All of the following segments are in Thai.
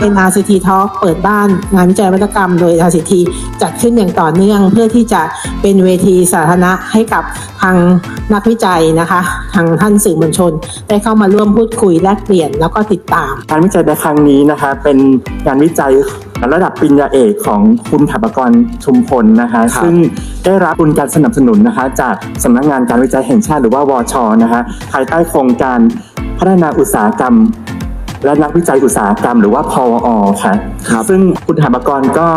เป็น RCT Talk เปิดบ้านงานวิจัยนวัตกรรม โดย RCT จัดขึ้นอย่างต่อเนื่อง เพื่อที่จะเป็นเวทีสาธารณะให้กับทางนักวิจัยนะคะทางท่านสื่อมวลชน ได้เข้ามาร่วมพูดคุยแลกเปลี่ยนแล้วก็ติดตาม การวิจัยในครั้งนี้นะคะเป็นงานวิจัยระดับปริญญาเอกของคุณถาปกรชุมพลนะคะครับซึ่งได้รับทุนการสนับสนุนนะคะจากสำนักงานการวิจัยแห่งชาติหรือว่าวชนะคะภายใต้โครงการพัฒนาอุตสาหกรรม และนักวิจัยอุตสาหกรรมหรือว่าพวอค่ะครับซึ่งคุณถาปกรก็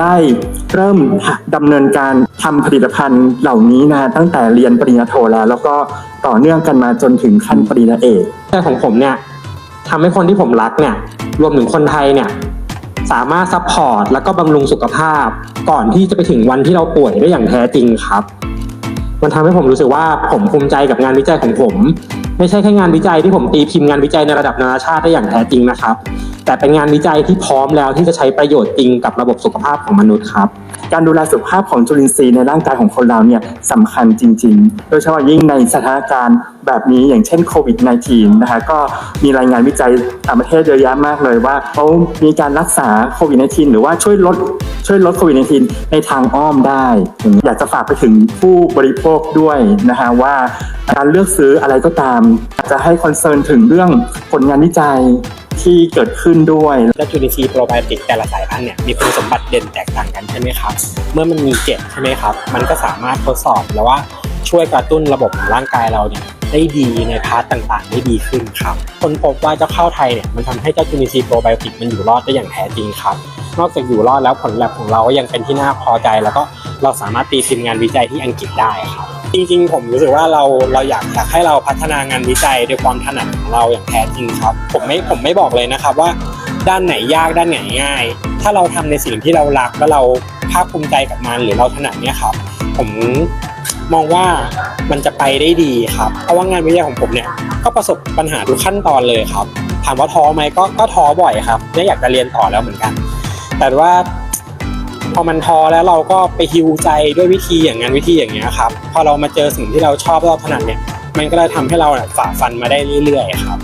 ได้เริ่มดำเนินการทำผลิตภัณฑ์เหล่านี้นะตั้งแต่เรียนปริญญาโทแล้ว แล้วก็ต่อเนื่องกันมาจนถึงขั้นปริญญาเอกแต่ของผมเนี่ยทำให้คนที่ผมรักเนี่ยรวมถึงคนไทยเนี่ยสามารถซัพพอร์ตแล้วก็บำรุงสุขภาพ ก่อนที่จะไปถึงวันที่เราป่วยได้อย่างแท้จริงครับ มันทำให้ผมรู้สึกว่าผมภูมิใจกับงานวิจัยของผม ไม่ใช่แค่งานวิจัยที่ผมตีพิมพ์งานวิจัยในระดับนานาชาติได้อย่างแท้จริงนะครับ แต่เป็นงานวิจัยที่พร้อมแล้วที่จะใช้ประโยชน์จริงกับระบบสุขภาพของมนุษย์ครับการดูแลสุขภาพของจุลินทรีย์ในร่างกายของคนเราเนี่ยสำคัญจริง ๆ โดยเฉพาะยิ่งในสถานการณ์แบบนี้อย่างเช่นโควิด -19 นะคะก็มีรายงานวิจัยต่างประเทศเยอะแยะมากเลยว่าเขามีการรักษาโควิด -19 หรือว่าช่วยลดช่วยลดโควิด -19 ในทางอ้อมได้ อย่างนี้อยากจะฝากไปถึงผู้บริโภคด้วยนะคะว่า การเลือกซื้ออะไรก็ตาม จะให้คอนเซิร์นถึงเรื่องผลงานวิจัยที่เกิดขึ้นด้วย และจุลินทรีย์โปรไบโอติกแต่ละสายพันธุ์เนี่ยมีคุณสมบัติเด่นแตกต่างกันใช่ไหมครับ เมื่อมันมีเจ็ดใช่ไหมครับ มันก็สามารถทดสอบแล้วว่าช่วยกระตุ้นระบบของร่างกายเราเนี่ยได้ดีในพาร์ตต่างๆ ได้ดีขึ้นครับ คนพบว่าเจ้าข้าวไทยเนี่ยมันทำให้เจ้าจุลินทรีย์โปรไบโอติกมันอยู่รอดได้อย่างแท้จริงครับ นอกจากอยู่รอดแล้วผลลัพธ์ของเราก็ยังเป็นที่น่าพอใจ แล้วก็เราสามารถตีพิมพ์งานวิจัยที่อังกฤษได้ครับ จริงๆ ผมรู้สึกว่าเราเราอยากอยากให้เราพัฒนางานวิจัยด้วยความถนัดของเราอย่างแท้จริงครับ ผมไม่ผมไม่บอกเลยนะครับว่า ด้านไหนยากด้านไหนง่าย ถ้าเราทำในสิ่งที่เรารักแล้วเราภาคภูมิใจกับมันหรือเราถนัดเนี่ยครับ ผมมองว่ามันจะไปได้ดีครับ เพราะว่างานวิจัยของผมเนี่ยก็ประสบปัญหาทุกขั้นตอนเลยครับ ถามว่าท้อไหมก็ก็ท้อบ่อยครับไม่อยากจะเรียนต่อแล้วเหมือนกัน แต่ว่า พอมันท้อแล้วเราก็ไปฮิวใจด้วยวิธีอย่างงานวิธีอย่างเงี้ยครับ พอเรามาเจอสิ่งที่เราชอบเราถนัดเนี่ย มันก็เลยทำให้เราเนี่ยฝ่าฟันมาได้เรื่อยๆครับ